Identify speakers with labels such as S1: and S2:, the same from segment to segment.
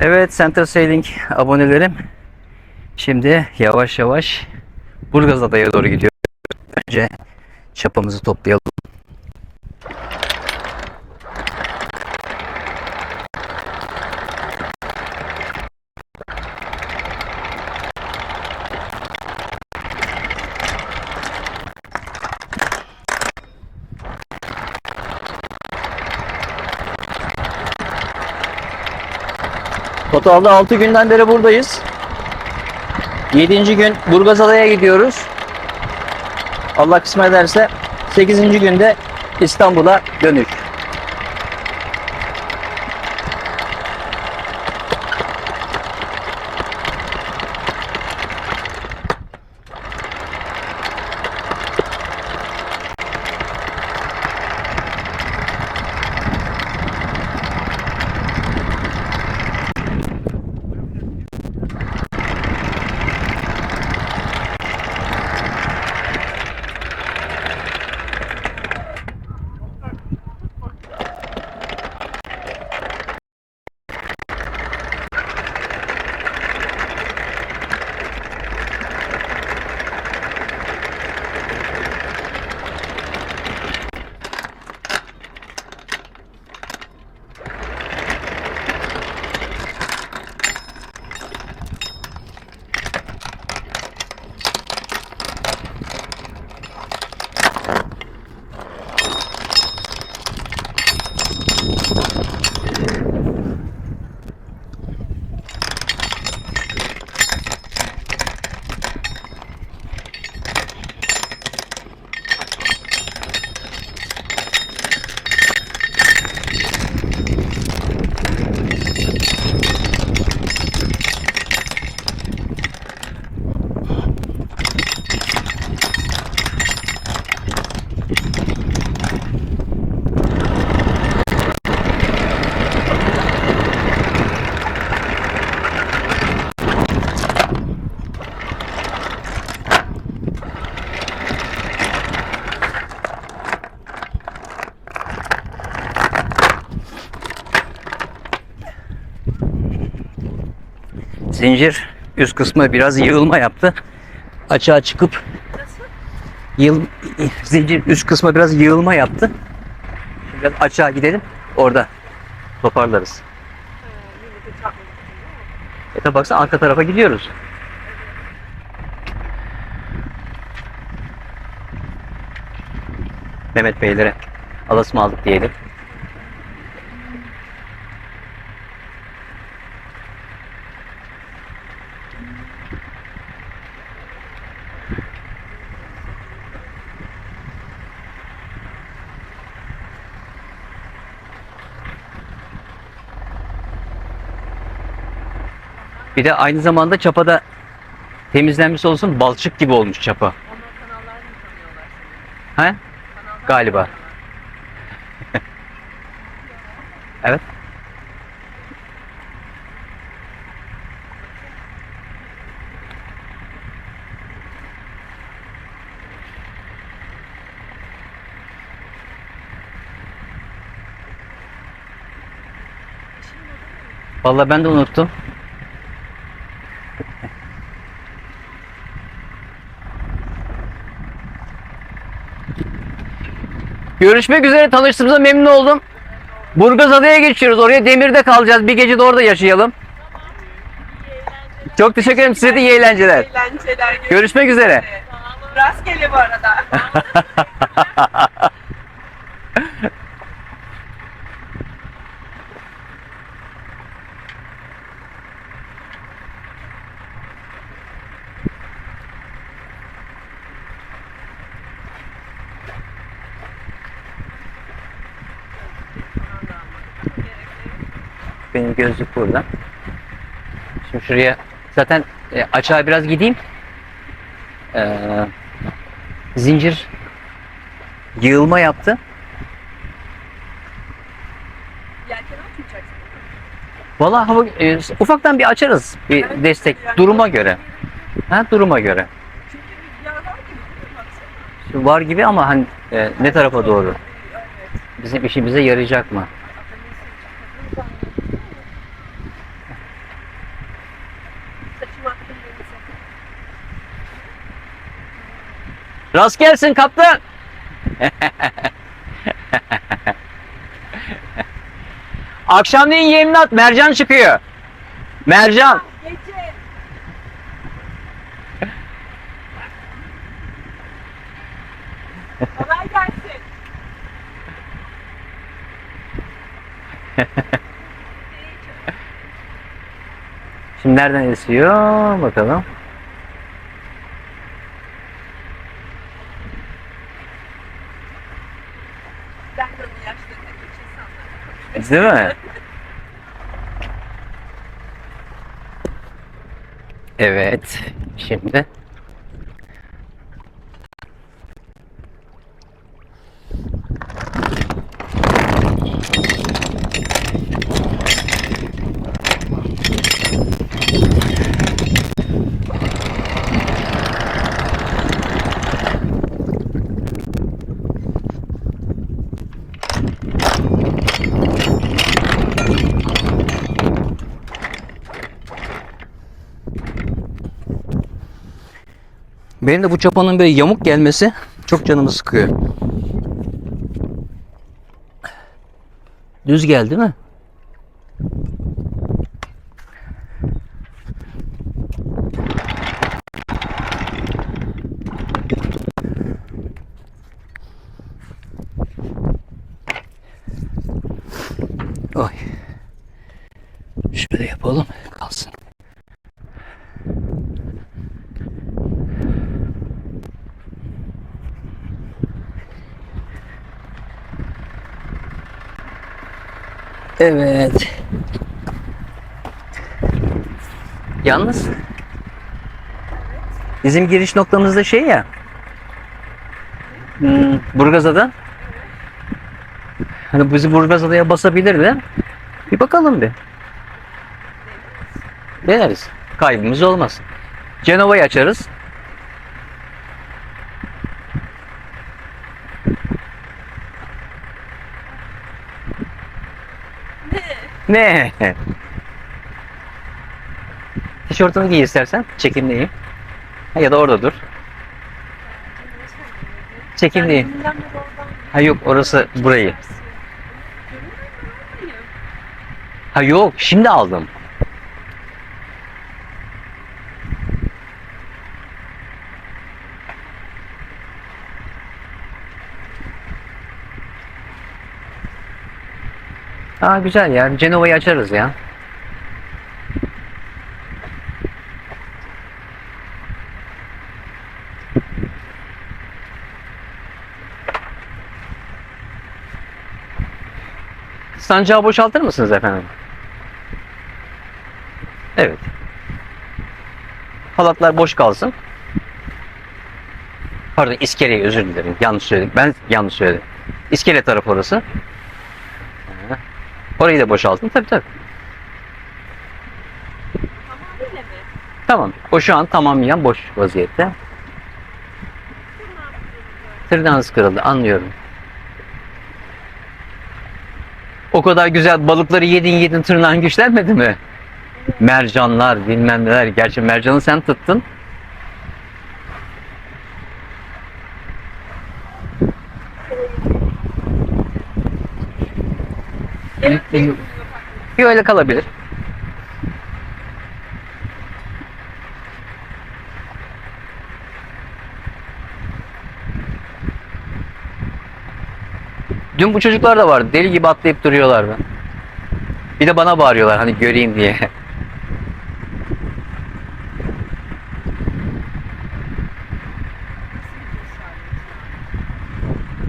S1: Evet Center Sailing abonelerim. Şimdi yavaş yavaş Burgaz Adaya doğru gidiyoruz. Önce çapamızı toplayalım. Totalde 6 günden beri buradayız. 7. gün Burgazada'ya gidiyoruz. Allah kısmet ederse 8. günde İstanbul'a dönüş. Zincir üst kısmı biraz yığılma yaptı. Açığa çıkıp yıl, zincir üst kısmı biraz yığılma yaptı. Şimdi biraz açığa gidelim. Orada toparlarız. E tabi baksana arka tarafa gidiyoruz. Mehmet Beylere alasım aldık diyelim. Bir de aynı zamanda çapada temizlenmiş olsun balçık gibi olmuş çapa. He? Galiba. Evet. Vallahi ben de unuttum. Görüşmek üzere tanıştığımıza memnun oldum. Burgaz Adaya geçiyoruz. Oraya demirde kalacağız. Bir gece de orada yaşayalım. Çok teşekkür ederim. Size de iyi eğlenceler.
S2: Eğlenceler.
S1: Görüşmek üzere.
S2: Rastgele bu arada.
S1: Benim gözlük burada. Şimdi şuraya zaten e, açığa biraz gideyim. Ee, zincir yığılma yaptı. Vallahi hava, e, ufaktan bir açarız bir
S2: Evet,
S1: destek
S2: yani-
S1: duruma göre. Ha duruma göre.
S2: Çünkü rüzgar var gibi
S1: var gibi ama hani e, ne tarafa doğru? Bizim işimize yarayacak mı? Rast gelsin kaptan. Akşamleyin yeminat mercan çıkıyor. Mercan.
S2: Kolay gelsin.
S1: Şimdi nereden esiyor bakalım. Değil mi? Evet. Şimdi benim de bu çapanın böyle yamuk gelmesi çok canımı sıkıyor. Düz geldi mi? Oy. Şöyle yapalım kalsın. Evet. Yalnız bizim giriş noktamızda şey ya hmm, Burgazada hani bizi Burgazada'ya basabilirler. Bir bakalım bir. Deneriz. Kaybımız olmaz. Cenova'yı açarız.
S2: Ne?
S1: Tişörtünü giy istersen. Çekimliyim. Ha, ya da orada dur. Çekimliyim. Ha yok orası burayı. Ha yok şimdi aldım. Aa güzel ya. Cenova'yı açarız ya. Sancağı boşaltır mısınız efendim? Evet. Halatlar boş kalsın. Pardon iskeleyi özür dilerim. Yanlış söyledim. Ben yanlış söyledim. İskele tarafı orası. Orayı da boşaltın. Tabii tabii.
S2: Tamamıyla mı?
S1: Tamam. O şu an tamamen boş vaziyette. Tırnağınız kırıldı. Anlıyorum. O kadar güzel balıkları yedin yedin tırnağın güçlenmedi mi? Mercanlar bilmem neler. Gerçi mercanı sen tuttun.
S2: Evet,
S1: Hı, hı.
S2: benim
S1: Bir öyle kalabilir. Dün bu çocuklar da vardı. Deli gibi atlayıp duruyorlardı. Bir de bana bağırıyorlar hani göreyim diye.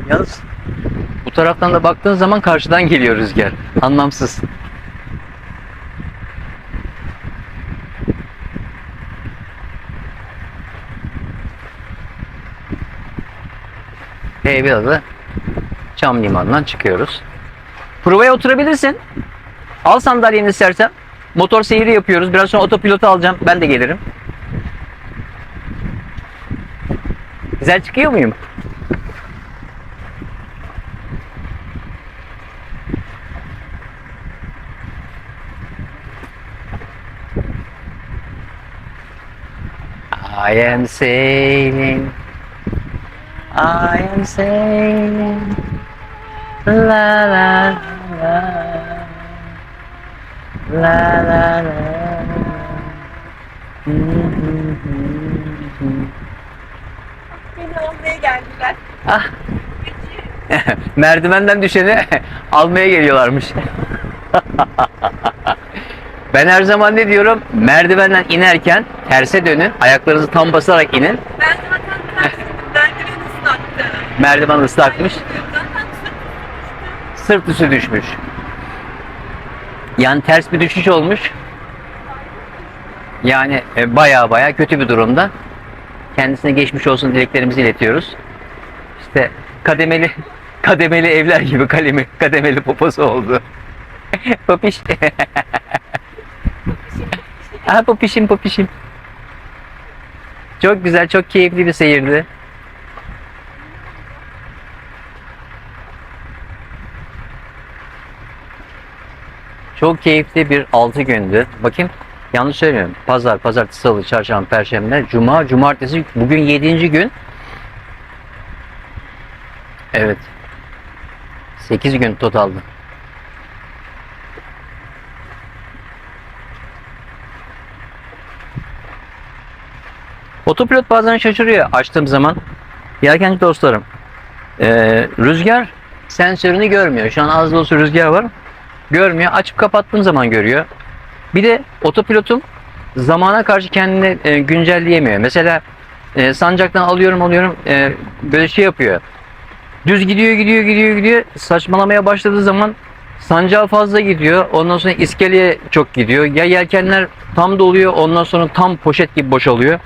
S1: Yalnız taraftan da baktığın zaman karşıdan geliyor rüzgar. Anlamsız. Da Çam limanından çıkıyoruz. Provaya oturabilirsin. Al sandalyeni istersen. Motor seyri yapıyoruz. Biraz sonra otopilotu alacağım. Ben de gelirim. Güzel çıkıyor muyum? I am sailing I am saying la la la la la la
S2: Beni almaya geldiler.
S1: Ah. Merdivenden düşeni almaya geliyorlarmış. ben her zaman ne diyorum? Merdivenden inerken terse dönün, ayaklarınızı tam basarak inin.
S2: Ben zaten tersim. Merdiven ıslattı.
S1: Merdiven ıslakmış,
S2: Zaten sırt
S1: sırt üstü düşmüş. Yani ters bir düşüş olmuş. Yani e, baya baya kötü bir durumda. Kendisine geçmiş olsun dileklerimizi iletiyoruz. İşte kademeli kademeli evler gibi kalemi kademeli poposu oldu. Popiş. Aha popişim popişim. Çok güzel, çok keyifli bir seyirdi. Çok keyifli bir 6 gündü. Bakayım yanlış söylemiyorum. Pazar, pazartesi, salı, çarşamba, perşembe, cuma, cumartesi. Bugün 7. gün. Evet. 8 gün totalde. Otopilot bazen şaşırıyor açtığım zaman. Yelkenci dostlarım. Ee, rüzgar sensörünü görmüyor. Şu an az da olsa rüzgar var. Görmüyor. Açıp kapattığım zaman görüyor. Bir de otopilotum zamana karşı kendini e, güncelleyemiyor. Mesela e, sancaktan alıyorum alıyorum e, böyle şey yapıyor. Düz gidiyor gidiyor gidiyor gidiyor. Saçmalamaya başladığı zaman sancağı fazla gidiyor. Ondan sonra iskeleye çok gidiyor. Ya yelkenler tam doluyor ondan sonra tam poşet gibi boşalıyor.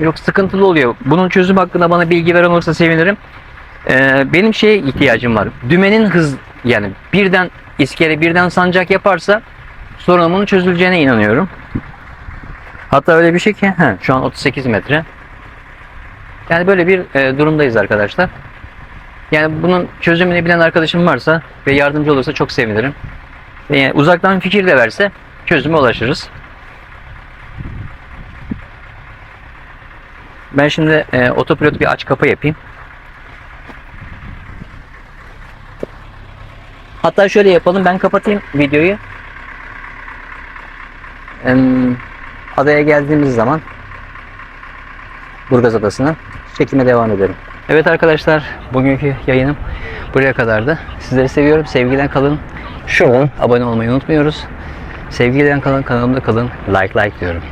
S1: Yok sıkıntılı oluyor. Bunun çözüm hakkında bana bilgi veren olursa sevinirim. Ee, benim şeye ihtiyacım var. Dümenin hız yani birden iskele birden sancak yaparsa sorunumun çözüleceğine inanıyorum. Hatta öyle bir şey ki he, şu an 38 metre. Yani böyle bir e, durumdayız arkadaşlar. Yani bunun çözümünü bilen arkadaşım varsa ve yardımcı olursa çok sevinirim. Yani uzaktan fikir de verse çözüme ulaşırız. Ben şimdi e, otopilot bir aç kapa yapayım. Hatta şöyle yapalım. Ben kapatayım videoyu. Adaya geldiğimiz zaman Burgaz Adası'na çekime devam edelim. Evet arkadaşlar bugünkü yayınım buraya kadardı. Sizleri seviyorum. Sevgiden kalın. Şuradan abone olmayı unutmuyoruz. Sevgiden kalın. Kanalımda kalın. Like like diyorum.